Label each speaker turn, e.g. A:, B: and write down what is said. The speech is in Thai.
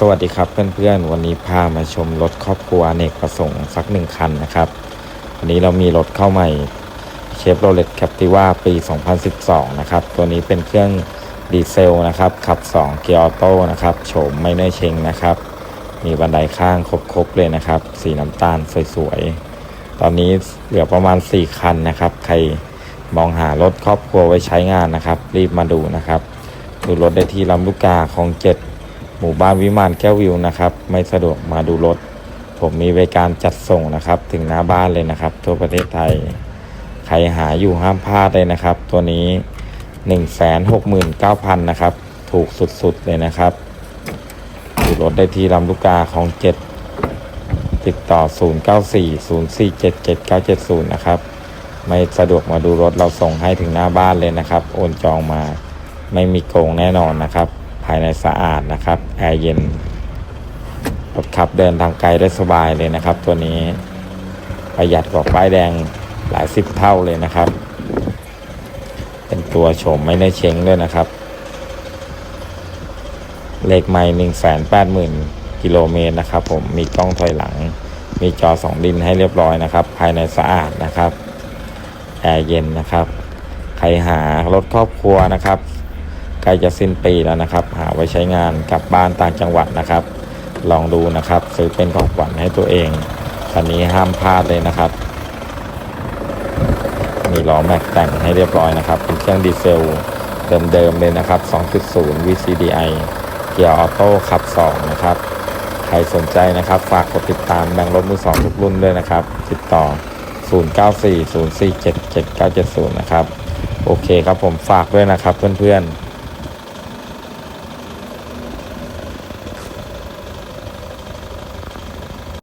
A: สวัสดีครับเพื่อนๆ วันนี้พามาชมรถครอบครัวอเนกประสงค์สักหนึ่งคันนะครับ วันนี้เรามีรถเข้าใหม่เชฟโรเลตแคปติว่าปี 2012 นะครับ ตัวนี้เป็นเครื่องดีเซลนะครับ ขับ 2 เกียร์ออโต้นะครับโฉมไม่เนอร์เชงนะครับ มีบันไดข้างครบๆเลยนะครับ สีน้ำตาลสวยๆ ตอนนี้เหลือประมาณ 4 คันนะครับ ใครมองหารถครอบครัวไว้ใช้งานนะครับ รีบมาดูนะครับ ดูรถได้ที่ลำลูกกาของเจ็ด หมู่บ้านวิมานแก้ววิวนะครับ ไม่สะดวกมาดูรถ ผมมีบริการจัดส่งนะครับ ถึงหน้าบ้านเลยนะครับ ทั่วประเทศไทย ใครหาอยู่ห้ามพลาดเลยนะครับ ตัวนี้ 169,000นะครับ ถูกสุดๆเลยนะครับดูรถได้ที่ลำลูกกาของเจ็ดติดต่อ 0940477970 นะครับ ไม่สะดวกมาดูรถเราส่งให้ถึงหน้าบ้านเลยนะครับ โอนจองมาไม่มีโกงแน่นอนนะครับ ภายในสะอาดนะครับแอร์เย็นรถขับเดินทางไกลได้สบายเลยนะครับ ตัวนี้ประหยัดกว่าป้ายแดงหลายสิบเท่าเลยนะครับ เป็นตัวโฉมไม่ได้เช้งด้วยนะครับเลขไม่หนึ่งแสนแปดหมื่นกิโลเมตรนะครับ ผมมีกล้องถอยหลัง มีจอสองดินให้เรียบร้อยนะครับ ภายในสะอาดนะครับแอร์เย็นนะครับ ใครหารถครอบครัวนะครับ ใกล้จะสิ้นปีแล้วนะครับ หาไว้ใช้งานกลับบ้านต่างจังหวัดนะครับ ลองดูนะครับ ซื้อเป็นของขวัญให้ตัวเองคันนี้ห้ามพลาดเลยนะครับ มีล้อแม็กแต่งให้เรียบร้อยนะครับ เป็นเครื่องดีเซลเดิมๆเลยนะครับ 2.0 VCDI เกียร์ออโต้ขับ 2 นะครับ ใครสนใจนะครับ ฝากกดติดตามแบงค์รถมือสองทุกรุ่นด้วยนะครับ ติดต่อ 0940477970 นะครับ โอเคครับผมฝากด้วยนะครับเพื่อนๆ